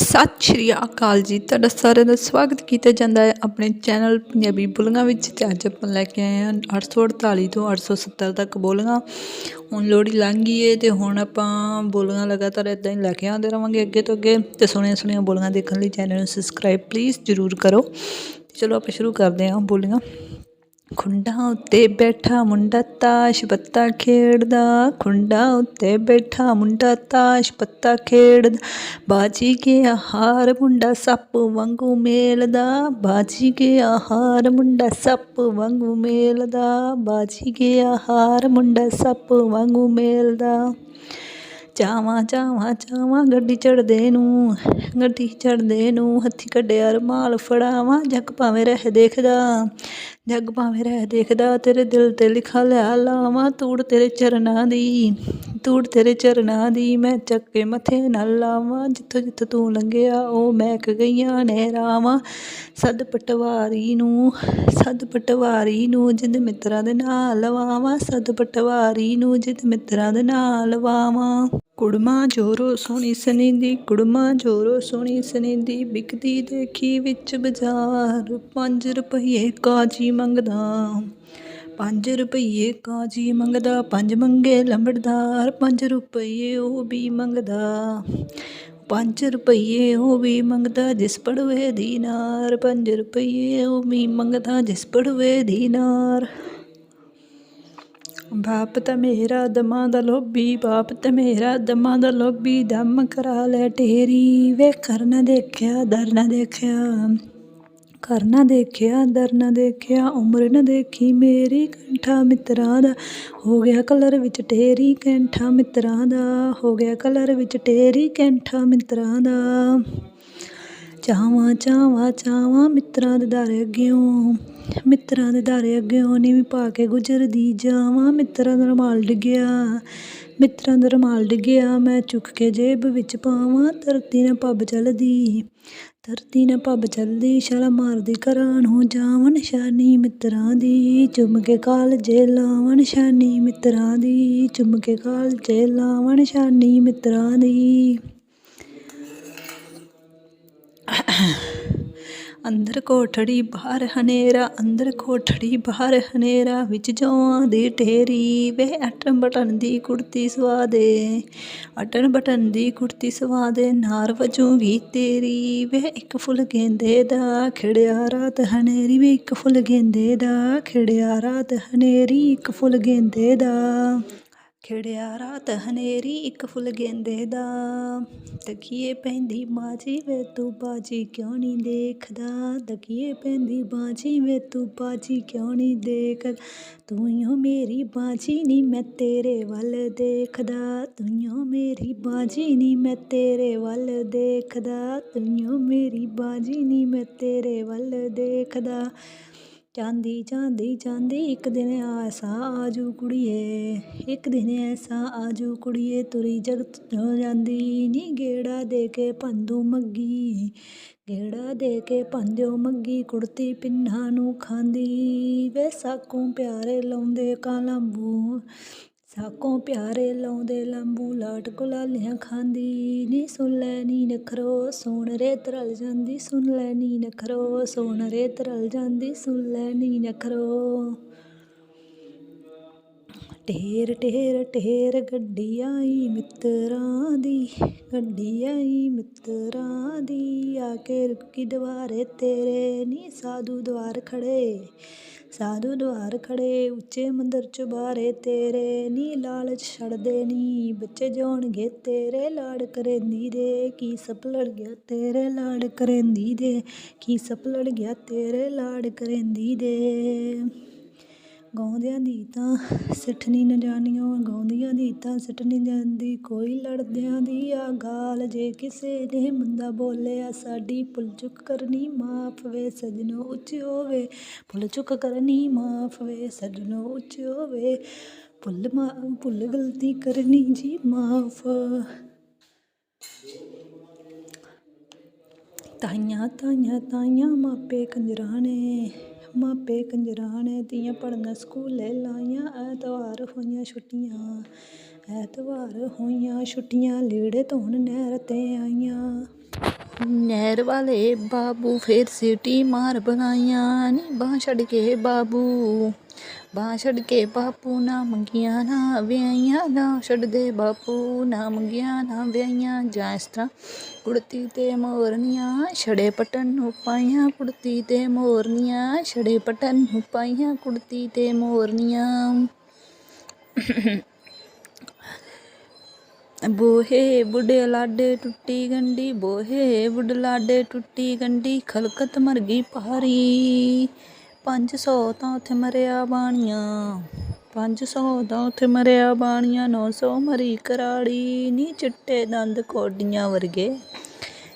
ਸਤਿ ਸ਼੍ਰੀ ਅਕਾਲ ਜੀ। ਤੁਹਾਡਾ ਸਾਰਿਆਂ ਦਾ ਸਵਾਗਤ ਕੀਤਾ ਜਾਂਦਾ ਹੈ ਆਪਣੇ ਚੈਨਲ ਪੰਜਾਬੀ ਬੋਲੀਆਂ ਵਿੱਚ। ਤੇ ਅੱਜ ਆਪਾਂ ਲੈ ਕੇ ਆਏ ਹਾਂ 848 ਤੋਂ 870 ਤੱਕ ਬੋਲੀਆਂ। ਹੁਣ ਲੋਹੜੀ ਲੰਘ ਗਈ ਏ ਤੇ ਹੁਣ ਆਪਾਂ ਬੋਲੀਆਂ ਲਗਾਤਾਰ ਇਦਾਂ ਹੀ ਲੈ ਕੇ ਆਉਂਦੇ ਰਵਾਂਗੇ ਅੱਗੇ ਤੋਂ ਅੱਗੇ। ਤੇ ਸੋਹਣੀਆਂ ਸੋਹਣੀਆਂ ਬੋਲੀਆਂ ਦੇਖਣ ਲਈ ਚੈਨਲ ਨੂੰ ਸਬਸਕ੍ਰਾਈਬ ਪਲੀਜ਼ ਜ਼ਰੂਰ ਕਰੋ। ਚਲੋ ਆਪਾਂ ਸ਼ੁਰੂ ਕਰਦੇ ਹਾਂ ਬੋਲੀਆਂ। ਖੁੰਡਾਂ ਉੱਤੇ ਬੈਠਾ ਮੁੰਡਾ ਤਾਸ਼ ਪੱਤਾ ਖੇਡਦਾ, ਖੁੰਡਾਂ ਉੱਤੇ ਬੈਠਾ ਮੁੰਡਾ ਤਾਸ਼ ਪੱਤਾ ਖੇਡਦਾ। ਬਾਜੀ ਗਿਆ ਹਾਰ ਮੁੰਡਾ ਸੱਪ ਵਾਂਗੂ ਮੇਲਦਾ, ਬਾਜੀ ਗਿਆ ਹਾਰ ਮੁੰਡਾ ਸੱਪ ਵਾਂਗੂ ਮੇਲਦਾ, ਬਾਜੀ ਗਿਆ ਹਾਰ ਮੁੰਡਾ ਸੱਪ ਵਾਂਗੂ ਮੇਲਦਾ। ਚਾਵਾਂ ਚਾਵਾਂ ਚਾਵਾਂ ਗੱਡੀ ਚੜਦੇ ਨੂੰ, ਗੱਡੀ ਚੜਦੇ ਨੂੰ ਹੱਥੀ ਕੱਢਿਆ ਰੁਮਾਲ ਫੜਾਵਾਂ, ਜੱਗ ਭਾਵੇਂ ਰਹਿ ਦੇਖਦਾ, ਜੱਗ ਭਾਵੇਂ ਰਹਿ ਦੇਖਦਾ ਤੇਰੇ ਦਿਲ ਤੇ ਲਿਖਾ ਲਿਆ ਲਾਵਾਂ ਤੂੜ ਤੇਰੇ ਚਰਨਾਂ ਦੀ ਤੂੜ ਤੇਰੇ ਚਰਨਾਂ ਦੀ ਮੈਂ ਚੱਕ ਕੇ ਮੱਥੇ ਨਾਲ ਲਾਵਾਂ, ਜਿੱਥੋਂ ਜਿੱਥੋਂ ਤੂੰ ਲੰਘਿਆ ਉਹ ਮਹਿਕ ਗਈਆਂ ਨੇ ਰਾਵਾਂ ਸੱਦ ਪਟਵਾਰੀ ਨੂੰ, ਸਦ ਪਟਵਾਰੀ ਨੂੰ ਜਿੰਦ ਮਿੱਤਰਾਂ ਦੇ ਨਾਲ ਲਵਾਵਾਂ, ਸਦ ਪਟਵਾਰੀ ਨੂੰ ਜਿੰਦ ਮਿੱਤਰਾਂ ਦੇ ਨਾਲ ਲਵਾਵਾਂ। ਕੁੜਮਾ ਜੋਰੋ ਸੋਹਣੀ ਸਨੀਂਦੀ ਕੁੜਮਾ ਜੋਰੋ ਸੋਹਣੀ ਸਨੀਂਦੀ ਵਿਕਦੀ ਦੇਖੀ ਵਿੱਚ ਬਾਜ਼ਾਰ। 5 ਰੁਪਏ ਕਾਜੀ ਮੰਗਦਾ, ਪੰਜ ਰੁਪਈਏ ਕਾਜੀ ਮੰਗਦਾ, ਪੰਜ ਮੰਗੇ ਲੰਬੜਦਾਰ, ਪੰਜ ਰੁਪਈਏ ਉਹ ਵੀ ਮੰਗਦਾ। ਪੰਜ ਰੁਪਈਏ ਉਹ ਵੀ ਮੰਗਦਾ ਜਿਸ ਪੜਵੇ ਦੀਨਾਰ ਪੰਜ ਰੁਪਈਏ ਉਹ ਵੀ ਮੰਗਦਾ ਜਿਸ ਪੜਵੇ ਦੀਨਾਰ ਬਾਪ ਤਾਂ ਮੇਰਾ ਦਮਾਂ ਦਾ ਲੋਭੀ, ਬਾਪ ਤਾਂ ਮੇਰਾ ਦਮਾਂ ਦਾ ਲੋਭੀ। ਦਮ ਕਰਾ ਲੈ ਢੇਰੀ, ਵੇ ਕਰ ਨਾ ਦੇਖਿਆ, ਦਰ ਨਾ ਦੇਖਿਆ। ਕਰ ਨਾ ਦੇਖਿਆ, ਦਰ ਨਾ ਦੇਖਿਆ, ਉਮਰ ਨਾ ਦੇਖੀ ਮੇਰੀ ਕੰਠਾ ਮਿੱਤਰਾਂ ਦਾ। ਹੋ ਗਿਆ ਕਲਰ ਵਿੱਚ ਢੇਰੀ ਕੰਠਾ ਮਿੱਤਰਾਂ ਦਾ। ਹੋ ਗਿਆ ਕਲਰ ਵਿੱਚ ਢੇਰੀ ਕੰਠਾ ਮਿੱਤਰਾਂ ਦਾ। ਚਾਵਾਂ ਚਾਵਾਂ ਚਾਵਾਂ ਮਿੱਤਰਾਂ ਦੇ ਦਰ ਅੱਗਿਓਂ। ਮਿੱਤਰਾਂ ਦੇ ਦਰ ਅੱਗਿਓਂ ਵੀ ਪਾ ਕੇ ਗੁਜ਼ਰਦੀ, ਜਾਵਾਂ ਮਿੱਤਰਾਂ ਦਾ ਰੁਮਾਲ ਡਿੱਗਿਆ। ਮਿੱਤਰਾਂ ਦਾ ਰੁਮਾਲ ਡਿੱਗਿਆ, ਮੈਂ ਚੁੱਕ ਕੇ ਜੇਬ ਵਿੱਚ ਪਾਵਾਂ, ਧਰਤੀ ਨਾਲ ਪੱਬ ਚੱਲਦੀ, ਧਰਤੀ ਨਾ ਪੱਬ ਚੱਲਦੀ, ਛਾਲਾ ਮਾਰਦੀ ਘਰਾਂ ਨੂੰ, ਜਾਵਣ ਸ਼ਾਨੀ ਮਿੱਤਰਾਂ ਦੀ, ਚੁੰਮ ਕੇ ਕਾਲਜੇ ਲਾਵਣ ਸ਼ਾਨੀ ਮਿੱਤਰਾਂ ਦੀ, ਚੁੰਮ ਕੇ ਕਾਲਜੇ ਲਾਵਣ ਸ਼ਾਨੀ ਮਿੱਤਰਾਂ ਦੀ। ਅੰਦਰ ਕੋਠੜੀ ਬਾਹਰ ਹਨੇਰਾ, ਅੰਦਰ ਕੋਠੜੀ ਬਾਹਰ ਹਨੇਰਾ, ਵਿੱਚ ਜੌਆਂ ਦੀ ਢੇਰੀ ਵੇ ਅਟਨ ਬਟਨ ਦੀ ਕੁੜਤੀ ਸਵਾ ਦੇ ਅਟਨ ਬਟਨ ਦੀ ਕੁੜਤੀ ਸਵਾ ਦੇ ਨਾਰ ਵਜੂਗੀ ਤੇਰੀ ਵੇ ਇੱਕ ਫੁੱਲ ਗੇਂਦੇ ਦਾ ਖਿੜਿਆ ਰਾਤ ਹਨੇਰੀ ਵੇ ਇੱਕ ਫੁੱਲ ਗੇਂਦੇ ਦਾ ਖਿੜਿਆ ਰਾਤ ਹਨੇਰੀ, ਇੱਕ ਫੁੱਲ ਗੇਂਦੇ ਦਾ। ਖਿੜਿਆ ਰਾਤ ਹਨੇਰੀ ਇੱਕ ਫੁੱਲ ਗੇਂਦੇ ਦਾ। ਤਕੀਏ ਪੈਂਦੀ ਬਾਜੀ ਵੇ ਤੂੰ ਬਾਜੀ ਕਿਉਂ ਨਹੀਂ ਦੇਖਦਾ? ਤਕੀਏ ਪੈਂਦੀ ਬਾਜੀ ਵੇ ਤੂੰ ਬਾਜੀ ਕਿਉਂ ਨਹੀਂ ਦੇਖ ਤੂੰ ਓ ਮੇਰੀ ਬਾਜੀ ਨਹੀਂ ਮੈਂ ਤੇਰੇ ਵੱਲ ਦੇਖਦਾ। ਤੂੰ ਓ ਮੇਰੀ ਬਾਜੀ ਨਹੀਂ ਮੈਂ ਤੇਰੇ ਵੱਲ ਦੇਖਦਾ। ਤੂੰ ਓ ਮੇਰੀ ਬਾਜੀ ਨਹੀਂ ਮੈਂ ਤੇਰੇ ਵੱਲ ਦੇਖਦਾ। ਚਾਂਦੀ ਚਾਂਦੀ ਚਾਂਦੀ ਇੱਕ ਦਿਨ ਐਸਾ ਆਜੂ ਕੁੜੀਏ, ਇੱਕ ਦਿਨ ਐਸਾ ਆਜੂ ਕੁੜੀਏ, ਤੁਰੀ ਜਗਤ ਹੋ ਜਾਂਦੀ ਨੀ ਗੇੜਾ ਦੇ ਕੇ ਭੰਦੂ ਮੱਗੀ। ਗੇੜਾ ਦੇ ਕੇ ਭੰਦਿਓ ਮੱਗੀ, ਕੁੜਤੀ ਪਿੰਨਾਂ ਨੂੰ ਖਾਂਦੀ। ਵੇ ਸਾਕੋਂ ਪਿਆਰੇ ਲਾਉਂਦੇ ਕਾਲੰਬੂ ਸਾਕੋਂ ਪਿਆਰੇ ਲਾਉਂਦੇ ਲੰਬੂ ਲਾਟ ਗੁਲਾਲੀਆਂ ਖਾਂਦੀ ਨੀ ਸੁਣ ਲੈ ਨੀ ਨਖਰੋ, ਸੋਣ ਰੇ ਤਰਲ ਜਾਂਦੀ, ਸੁਣ ਲੈ ਨੀ ਨਖਰੋ, ਸੋਣ ਰੇ ਤਰਲ ਜਾਂਦੀ, ਸੁਣ ਲੈ ਨੀ ਨਖਰੋ। ਢੇਰ ਢੇਰ ਢੇਰ ਗੱਡੀ ਆਈ ਮਿੱਤਰਾਂ ਦੀ ਗੱਡੀ ਆਈ ਮਿੱਤਰਾਂ ਦੀ। ਆ ਕੇ ਰੁਕੀ ਦੁਆਰੇ ਤੇਰੇ ਨੀ ਸਾਧੂ ਦਵਾਰ ਖੜੇ, ਸਾਧੂ ਦਵਾਰ ਖੜੇ ਉੱਚੇ ਮੰਦਰ ਚੁਬਾਰੇ ਤੇਰੇ ਨੀ ਲਾਲਚ ਛੱਡਦੇ ਨੀ, ਬੱਚੇ ਜਾਣਗੇ ਤੇਰੇ ਲਾੜ ਕਰੇਂਦੀ ਦੇ, ਕੀ ਸਪ ਲੜ ਗਿਆ ਤੇਰੇ ਲਾੜ ਕਰੇਂਦੀ ਦੇ, ਕੀ ਸਪ ਲੜ ਗਿਆ ਤੇਰੇ ਲਾੜ ਕਰੇਂਦੀ ਦੇ। ਗਾਉਂਦਿਆਂ ਦੀ ਤਾਂ ਸਿੱਠ ਨੀ ਨ ਜਾਣੀਓ ਦੀ ਤਾਂ ਸਿੱਠ ਨੀ ਜਾਂਦੀ। ਕੋਈ ਲੜਦਿਆਂ ਦੀ ਆ ਗਾਲ, ਜੇ ਕਿਸੇ ਨੇ ਮੰਦਾ ਬੋਲਿਆ, ਸਾਡੀ ਭੁੱਲ ਚੁੱਕ ਕਰਨੀ ਮਾਫ ਵੇ, ਸਜਣੋ ਉੱਚ ਹੋਵੇ। ਭੁੱਲ ਚੁੱਕ ਕਰਨੀ ਮਾਫ ਵੇ, ਸਜਣੋ ਉੱਚ ਹੋਵੇ। ਭੁੱਲ ਮਾ, ਭੁੱਲ ਗਲਤੀ ਕਰਨੀ ਜੀ ਮਾਫ। ਤਾਈਆਂ ਤਾਈਆਂ ਤਾਈਆਂ ਮਾਪੇ ਕੰਜਰਾਣੇ ਮਾਪੇ ਕੰਜਰਾਂ ਨੇ ਤੀਆਂ ਪੜ੍ਹਨ ਸਕੂਲੇ ਲਾਈਆਂ, ਐਤਵਾਰ ਹੋਈਆਂ ਛੁੱਟੀਆਂ। ਐਤਵਾਰ ਹੋਈਆਂ ਛੁੱਟੀਆਂ, ਲੀੜੇ ਧੋਣ ਨਹਿਰ 'ਤੇ ਆਈਆਂ। ਨਹਿਰ ਵਾਲੇ ਬਾਬੂ ਫੇਰ ਸਿਟੀ ਮਾਰ ਬਣਾਈਆਂ ਨੀ ਬਾਂਹ ਛੱਡ ਕੇ ਬਾਬੂ ਬਾਂਹ ਛੱਡ ਕੇ ਬਾਪੂ ਨਾ ਮੰਗੀਆਂ ਨਾ ਵਿਆਹੀਆਂ ਨਾ ਛੱਡਦੇ ਬਾਪੂ ਨਾ ਮੰਗੀਆਂ ਨਾ ਵਿਆਹੀਆਂ। ਜਾਂ ਇਸ ਤਰ੍ਹਾਂ ਕੁੜਤੀ ਤੇ ਮੋਰਨੀਆਂ ਛੜੇ ਪਟਨ ਨੂੰ ਪਾਈਆਂ, ਕੁੜਤੀ ਤੇ ਮੋਰਨੀਆਂ ਛੜੇ ਪਟਨ ਨੂੰ ਪਾਈਆਂ, ਕੁੜਤੀ ਤੇ ਮੋਰਨੀਆਂ। ਬੋਹੇ ਬੁੱਢੇ ਲਾਡੇ ਟੁੱਟੀ ਗੰਢੀ, ਬੋਹੇ ਬੁੱਢ ਲਾਡੇ ਟੁੱਟੀ ਗੰਢੀ, ਖਲਕਤ ਮਰ ਗਈ ਭਾਰੀ। 500 ਤਾਂ ਉੱਥੇ ਮਰਿਆ ਬਾਣੀਆਂ। 500 ਤਾਂ ਉੱਥੇ ਮਰਿਆ ਬਾਣੀਆਂ। 900 ਮਰੀ ਕਰਾੜੀ। ਨੀ ਚਿੱਟੇ ਦੰਦ ਕੋਡੀਆਂ ਵਰਗੇ।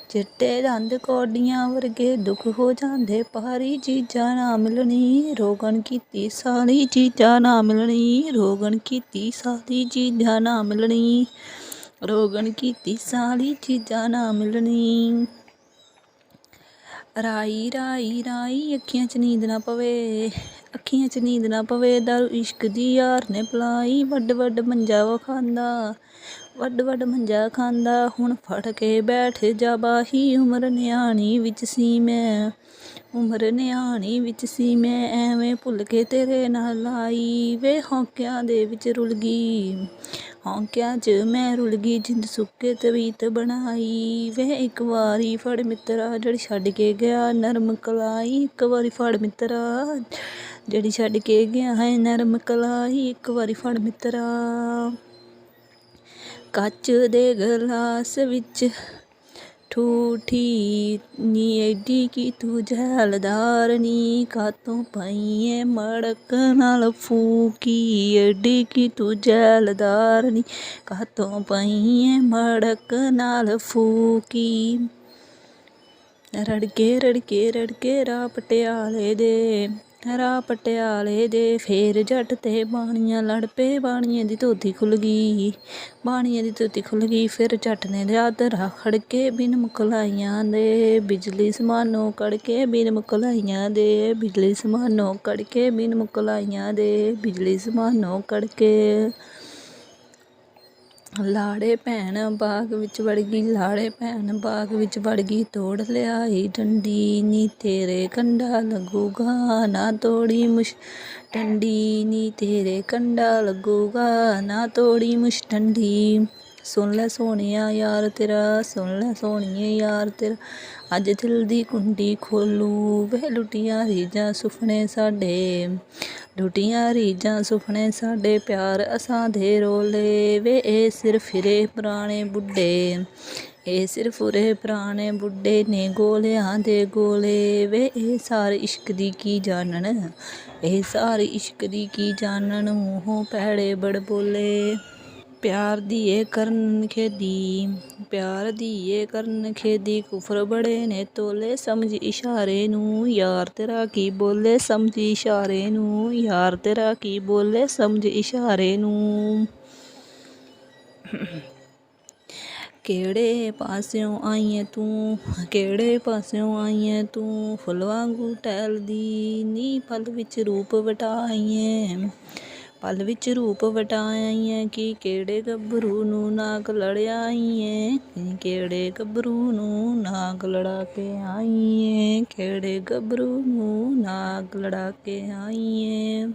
ਚਿੱਟੇ ਦੰਦ ਕੋਡੀਆਂ ਵਰਗੇ ਦੁੱਖ ਹੋ ਜਾਂਦੇ। ਭਾਰੀ ਚੀਜ਼ਾਂ ਨਾ ਮਿਲਣੀ, ਰੋਗਣ ਕੀਤੀ ਸਾਰੀ ਚੀਜ਼ਾਂ ਨਾ ਮਿਲਣੀ। ਰੋਗਣ ਕੀਤੀ ਸਾਰੀ ਚੀਜ਼ਾਂ ਨਾ ਮਿਲਣੀ। ਰੋਗਣ ਕੀਤੀ ਸਾਰੀ ਚੀਜ਼ਾਂ ਨਾ ਮਿਲਣੀ। ਰਾਈ ਰਾਈ ਰਾਈ, ਅੱਖੀਆਂ 'ਚ ਨੀਂਦ ਨਾ ਪਵੇ। ਅੱਖੀਆਂ 'ਚ ਨੀਂਦ ਨਾ ਪਵੇ, ਦਾਰੂ ਇਸ਼ਕ ਦੀ ਯਾਰ ਨੇ ਪਲਾਈ। ਵੱਡ ਵੱਡ ਮੰਜਾ ਵਾ ਖਾਂਦਾ ਵੱਡ ਵੱਡ ਮੰਜਾ ਖਾਂਦਾ। ਹੁਣ ਫੜ ਕੇ ਬੈਠ ਜਾ ਬਾਹੀ, ਉਮਰ ਨਿਆਣੀ ਵਿੱਚ ਸੀ ਮੈਂ। ਉਮਰ ਨਿਆਣੀ ਵਿੱਚ ਸੀ, ਮੈਂ ਐਵੇਂ ਭੁੱਲ ਕੇ ਤੇਰੇ ਨਾਲ ਆਈ ਵੇ, ਹੌਕਿਆਂ ਦੇ ਵਿੱਚ ਰੁਲ ਗਈ। ਹੌਕਿਆਂ 'ਚ ਮੈਂ ਰੁਲ ਗਈ, ਜਿੰਦ ਸੁੱਕੇ ਤਵੀਤ ਬਣਾਈ ਵੇ। ਇੱਕ ਵਾਰੀ ਫੜ ਮਿੱਤਰਾ ਜਿਹੜੀ ਛੱਡ ਕੇ ਗਿਆ, ਨਰਮ ਕਲਾਈ। ਇੱਕ ਵਾਰੀ ਫੜ ਮਿੱਤਰਾ ਜਿਹੜੀ ਛੱਡ ਕੇ ਗਿਆ ਹੈ, ਨਰਮ ਕਲਾਈ। ਇੱਕ ਵਾਰੀ ਫੜ ਮਿੱਤਰਾ ਕੱਚ ਦੇ ਗਲਾਸ ਵਿੱਚ ਠੂਠੀ ਨੀ ਐਡੀ ਕੀ ਤੂੰ ਜਹਲਦਾਰ ਨੀ, ਕਾਤੋਂ ਪਈਏ ਮੜਕ ਨਾਲ ਫੂਕੀ? ਐਡੀ ਕੀ ਤੂੰ ਜਹਲਦਾਰ ਨੀ, ਕਾਤੋਂ ਪਈਏ ਮੜਕ ਨਾਲ ਫੂਕੀ? ਰੜਕੇ ਰੜਕੇ ਰੜਕੇ ਰਾ ਪਟਿਆਲੇ ਦੇ ਰਾ ਪਟਿਆਲੇ ਦੇ ਫੇਰ ਜੱਟ ਤੇ ਬਾਣੀਆਂ ਲੜ ਪਏ। ਬਾਣੀਆਂ ਦੀ ਧੋਤੀ ਖੁੱਲ ਗਈ, ਬਾਣੀਆਂ ਦੀ ਧੋਤੀ ਖੁੱਲ ਗਈ। ਫਿਰ ਜੱਟ ਨੇ ਰਾਤਰਾ ਖੜ ਕੇ ਬਿਨ ਮੁਕਲਾਈਆਂ ਦੇ ਬਿਜਲੀ ਸਮਾਨੋ ਕੜ ਕੇ ਬਿਨ ਮੁਕਲਾਈਆਂ ਦੇ ਬਿਜਲੀ ਸਮਾਨੋ ਕੜ ਕੇ ਬਿਨ ਮੁਕਲਾਈਆਂ ਦੇ ਬਿਜਲੀ ਸਮਾਨੋ ਕੜ ਕੇ ਲਾੜੇ ਭੈਣ ਬਾਗ ਵਿੱਚ ਵੜ ਗਈ, ਲਾੜੇ ਭੈਣ ਬਾਗ ਵਿੱਚ ਵੜ ਗਈ, ਤੋੜ ਲਿਆਈ ਡੰਡੀ, ਨੀ ਤੇਰੇ ਕੰਡਾ ਲੱਗੂਗਾ, ਨਾ ਤੋੜੀ ਮੁਸ਼, ਡੰਡੀ, ਨੀ ਤੇਰੇ ਕੰਡਾ ਲੱਗੂਗਾ, ਨਾ ਤੋੜੀ ਮੁਸ਼, ਡੰਡੀ। ਸੁਣ ਲੈ ਸੋਹਣਿਆ ਯਾਰ ਤੇਰਾ, ਸੁਣ ਲੈ ਸੋਹਣੀਏ ਯਾਰ ਤੇਰਾ। ਅੱਜ ਦਿਲ ਦੀ ਕੁੰਡੀ ਖੋਲੂ, ਵੇ ਲੁੱਟੀਆਂ ਰੀਜਾਂ ਸੁਪਨੇ ਸਾਡੇ। ਲੁੱਟੀਆਂ ਰੀਜਾਂ ਸੁਪਨੇ ਸਾਡੇ ਪਿਆਰ ਅਸਾਂ ਦੇ ਰੋਲੇ। ਵੇ ਇਹ ਸਿਰ ਫਿਰੇ ਪੁਰਾਣੇ ਬੁੱਢੇ, ਇਹ ਸਿਰਫ ਉਰੇ ਪੁਰਾਣੇ ਬੁੱਢੇ ਨੇ ਗੋਲਿਆਂ ਦੇ ਗੋਲੇ। ਵੇ ਇਹ ਸਾਰੇ ਇਸ਼ਕ ਦੀ ਕੀ ਜਾਣਨ, ਇਹ ਸਾਰੇ ਇਸ਼ਕ ਦੀ ਕੀ ਜਾਣਨ, ਮੂੰਹੋਂ ਪੈੜੇ ਬੜ ਬੋਲੇ ਪਿਆਰ ਦੀ ਏ ਕਰਨ ਖੇਦੀ, ਪਿਆਰ ਦੀਏ ਕਰਨ ਖੇਦੀ, ਕੁਫਰ ਬੜੇ ਨੇ ਤੋਲੇ, ਸਮਝ ਇਸ਼ਾਰੇ ਨੂੰ ਯਾਰ ਤੇਰਾ ਕੀ ਬੋਲੇ, ਸਮਝ ਇਸ਼ਾਰੇ ਨੂੰ ਯਾਰ ਤੇਰਾ ਕੀ ਬੋਲੇ, ਸਮਝ ਇਸ਼ਾਰੇ ਨੂੰ। ਕਿਹੜੇ ਪਾਸਿਓਂ ਆਈਏ ਤੂੰ, ਕਿਹੜੇ ਪਾਸਿਓਂ ਆਈਏ ਤੂੰ, ਫੁੱਲ ਵਾਂਗੂ ਟਹਿਲਦੀ ਨੀ ਫਲ ਵਿੱਚ ਰੂਪ ਵਟਾਈਏ। ਪਲ ਵਿੱਚ ਰੂਪ ਵਟਾਈਏ ਕਿ ਕਿਹੜੇ ਗੱਭਰੂ ਨੂੰ ਨਾਗ ਲੜਿਆ ਕਿਹੜੇ ਗੱਭਰੂ ਨੂੰ ਨਾਗ ਲੜਾ ਕੇ ਆਈਏ ਕਿਹੜੇ ਗੱਭਰੂ ਨੂੰ ਨਾਗ ਲੜਾ ਕੇ ਆਈਏ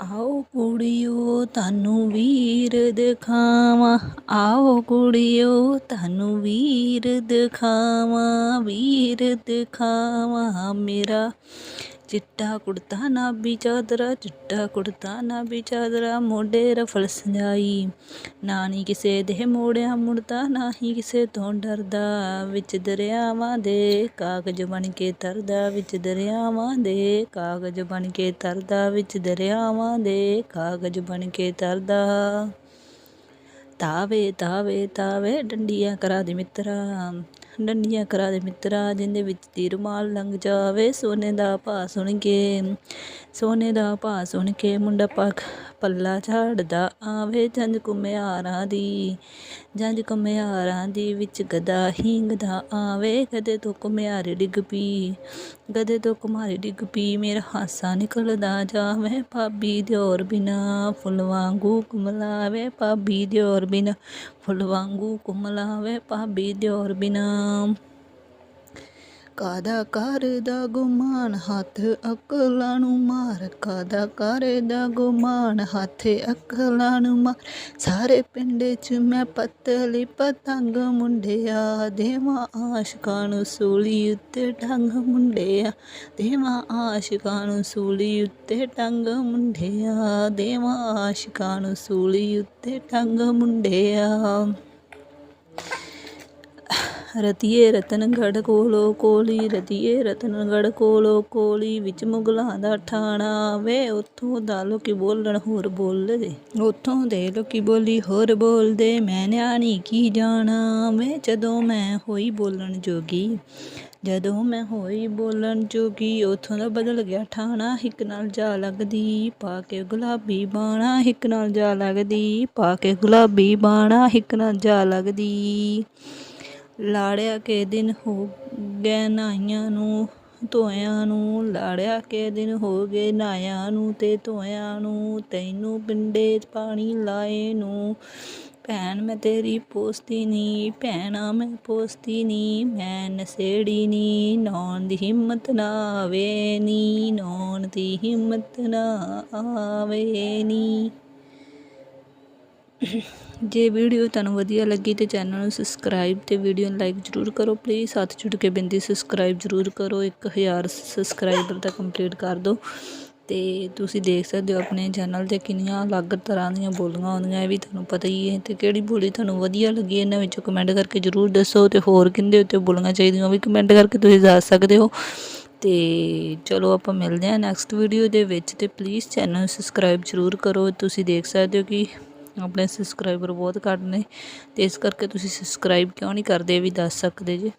ਆਓ ਕੁੜੀਓ, ਤੁਹਾਨੂੰ ਵੀਰ ਦਿਖਾਵਾਂ, ਆਓ ਕੁੜੀਓ, ਤੁਹਾਨੂੰ ਵੀਰ ਦਿਖਾਵਾਂ ਵੀਰ ਦਿਖਾਵਾਂ, ਮੇਰਾ ਚਿੱਟਾ ਕੁੜਤਾ ਨਾਭੀ ਚਾਦਰਾ, ਚਿੱਟਾ ਕੁੜਤਾ ਨਾਭੀ ਚਾਦਰਾ, ਮੋਢੇ ਰਫਲ ਸਜਾਈ। ਨਾ ਨੀ ਕਿਸੇ ਦੇ ਮੋੜਿਆ ਮੁੜਦਾ, ਨਾ ਹੀ ਕਿਸੇ ਤੋਂ ਡਰਦਾ। ਵਿੱਚ ਦਰਿਆਵਾਂ ਦੇ ਕਾਗਜ਼ ਬਣ ਕੇ ਤਰਦਾ, ਵਿੱਚ ਦਰਿਆਵਾਂ ਦੇ ਕਾਗਜ਼ ਬਣ ਕੇ ਤਰਦਾ, ਵਿੱਚ ਦਰਿਆਵਾਂ ਦੇ ਕਾਗਜ਼ ਬਣ ਕੇ ਤਰਦਾ। ਤਾਵੇ ਤਾਵੇ ਤਾਵੇ, ਡੰਡੀਆਂ ਕਰਾ ਦੇ ਮਿੱਤਰਾ। ਡੰਡੀਆਂ ਕਰਾ ਦੇ ਮਿੱਤਰਾ, ਜਿੰਦੇ ਵਿੱਚ ਦੀ ਰੁਮਾਲ ਲੰਘ ਜਾਵੇ, ਸੋਨੇ ਦਾ ਭਾ ਸੁਣ ਕੇ, ਸੋਨੇ ਦਾ ਭਾ ਸੁਣ ਕੇ ਮੁੰਡਾ ਪੱਖ ਪੱਲਾ ਝਾੜਦਾ ਆਵੇ ਜੰਜ ਕੁਮਿਆਰਾਂ ਦੀ ਜੰਜ ਕੁਮਿਆਰਾਂ ਦੀ ਵਿੱਚ ਗਦਾ ਹੀਂਗਦਾ ਆਵੇ ਕਦੇ ਤੋਂ ਕੁਮਿਆਰੀ ਡਿੱਗ ਪੀ ਗਦੇ ਤੋਂ ਕੁਮਾਰੀ ਡਿੱਗ ਪੀ, ਮੇਰਾ ਹਾਸਾ ਨਿਕਲਦਾ ਜਾਵੇ, ਭਾਬੀ ਦਿਓਰ ਬਿਨਾ ਫੁੱਲ ਵਾਂਗੂ ਕੁਮਲਾਵੇ ਭਾਬੀ ਦਿਓਰ ਬਿਨਾ ਫੁੱਲ ਵਾਂਗੂ ਕੁਮਲਾਵੇ ਭਾਬੀ ਦਿਓਰ ਬਿਨਾ ਕਾਦਾ ਕਰਦਾ ਗੁਮਾਨ ਹੱਥ ਅਕਲਾਂ ਨੂੰ ਮਾਰ, ਕਾਦਾ ਕਰਦਾ ਗੁਮਾਨ ਹੱਥ ਅਕਲਾਂ ਨੂੰ ਮਾਰ। ਸਾਰੇ ਪਿੰਡ 'ਚ ਮੈਂ ਪਤਲੀ ਪਤੰਗ ਮੁੰਡਿਆ, ਦੇਵਾਂ ਆਸ਼ਕਾਂ ਨੂੰ ਸੂਲੀ ਉੱਤੇ ਟੰਗ ਮੁੰਡਿਆ, ਦੇਵਾਂ ਆਸ਼ਕਾਂ ਨੂੰ ਸੂਲੀ ਉੱਤੇ ਟੰਗ ਮੁੰਡਿਆ, ਦੇਵਾਂ ਆਸ਼ਕਾਂ ਨੂੰ ਸੂਲੀ ਉੱਤੇ ਟੰਗ ਮੁੰਡਿਆ। ਰਤੀਏ ਰਤਨਗੜ ਕੋਲੋ ਕੋਲੀ, ਰਤੀਏ ਰਤਨਗੜ ਕੋਲੋ ਕੋਲੀ, ਵਿੱਚ ਮੁਗਲਾਂ ਦਾ ਠਾਣਾ ਵੇ। ਉੱਥੋਂ ਦਾ ਲੋਕੀ ਬੋਲਣ, ਹੋਰ ਬੋਲਦੇ। ਉੱਥੋਂ ਦੇ ਲੋਕੀ ਬੋਲੀ, ਹੋਰ ਬੋਲਦੇ। ਮੈਂ ਨਿਆਣੀ ਕੀ ਜਾਣਾ ਵੇ? ਜਦੋਂ ਮੈਂ ਹੋਈ ਬੋਲਣ ਜੋਗੀ, ਜਦੋਂ ਮੈਂ ਹੋਈ ਬੋਲਣ ਜੋਗੀ, ਉਥੋਂ ਦਾ ਬਦਲ ਗਿਆ ਠਾਣਾ ਹਿੱਕ ਨਾਲ ਜਾ ਲੱਗਦੀ ਪਾ ਕੇ ਗੁਲਾਬੀ ਬਾਣਾ ਹਿੱਕ ਨਾਲ ਜਾ ਲੱਗਦੀ ਪਾ ਕੇ ਗੁਲਾਬੀ ਬਾਣਾ ਹਿੱਕ ਨਾਲ ਜਾ ਲੱਗਦੀ ਲਾੜਿਆ ਕੇ ਦਿਨ ਹੋ ਗਏ ਨਾਈਆਂ ਨੂੰ, ਧੋਇਆਂ ਨੂੰ। ਲਾੜਿਆ ਕੇ ਦਿਨ ਹੋ ਗਏ ਨਾਇਆਂ ਨੂੰ ਤੇ ਧੋਇਆਂ ਨੂੰ, ਤੈਨੂੰ ਪਿੰਡੇ ਪਾਣੀ ਲਾਏ ਨੂੰ। ਭੈਣ, ਮੈਂ ਤੇਰੀ ਪੋਸਤੀ ਨੀ, ਭੈਣਾ, ਮੈਂ ਪੋਸਤੀ ਨੀ, ਮੈਂ ਨਸੇੜੀ ਨੀ। ਨੌਣ ਦੀ ਹਿੰਮਤ ਨਾ ਆਵੇ ਨੀ, ਨੌਣ ਦੀ ਹਿੰਮਤ ਨਾ ਆਵੇ ਨੀ। ਜੇ ਵੀਡੀਓ ਤੁਹਾਨੂੰ ਵਧੀਆ ਲੱਗੀ ਤੇ ਚੈਨਲ ਨੂੰ ਸਬਸਕ੍ਰਾਈਬ ਤੇ ਵੀਡੀਓ ਨੂੰ ਲਾਈਕ ਜ਼ਰੂਰ ਕਰੋ ਪਲੀਜ਼ ਹੱਥ ਜੁੜ ਕੇ ਬਿੰਦੀ ਸਬਸਕ੍ਰਾਈਬ ਜ਼ਰੂਰ ਕਰੋ। 1000 ਸਬਸਕ੍ਰਾਈਬਰ ਦਾ ਕੰਪਲੀਟ ਕਰ ਦਿਓ। ਤੇ ਤੁਸੀਂ ਦੇਖ ਸਕਦੇ ਹੋ ਆਪਣੇ ਚੈਨਲ ਤੇ ਕਿੰਨੀਆਂ ਅਲੱਗ ਤਰ੍ਹਾਂ ਦੀਆਂ ਬੋਲੀਆਂ ਆਉਂਦੀਆਂ, ਇਹ ਵੀ ਤੁਹਾਨੂੰ ਪਤਾ ਹੀ ਹੈ। ਤੇ ਕਿਹੜੀ ਬੋਲੀ ਤੁਹਾਨੂੰ ਵਧੀਆ ਲੱਗੀ, ਇਹਨਾਂ ਵਿੱਚੋਂ ਕਮੈਂਟ ਕਰਕੇ ਜ਼ਰੂਰ ਦੱਸੋ। ਤੇ ਹੋਰ ਕਿੰਦੇ ਉੱਤੇ ਬੋਲੀਆਂ ਚਾਹੀਦੀਆਂ, ਉਹ ਵੀ ਕਮੈਂਟ ਕਰਕੇ ਤੁਸੀਂ ਦੱਸ ਸਕਦੇ ਹੋ। ਤੇ ਚਲੋ, ਆਪਾਂ ਮਿਲਦੇ ਹਾਂ ਨੈਕਸਟ ਵੀਡੀਓ ਦੇ ਵਿੱਚ। ਤੇ ਪਲੀਜ਼ ਚੈਨਲ ਨੂੰ ਸਬਸਕ੍ਰਾਈਬ ਜ਼ਰੂਰ ਕਰੋ। ਤੁਸੀਂ ਦੇਖ ਸਕਦੇ ਹੋ ਕਿ ਆਪਣੇ ਸਬਸਕ੍ਰਾਈਬਰ ਬਹੁਤ ਘੱਟ ਨੇ ਅਤੇ ਇਸ ਕਰਕੇ ਤੁਸੀਂ ਸਬਸਕ੍ਰਾਈਬ ਕਿਉਂ ਨਹੀਂ ਕਰਦੇ ਇਹ ਵੀ ਦੱਸ ਸਕਦੇ ਜੇ?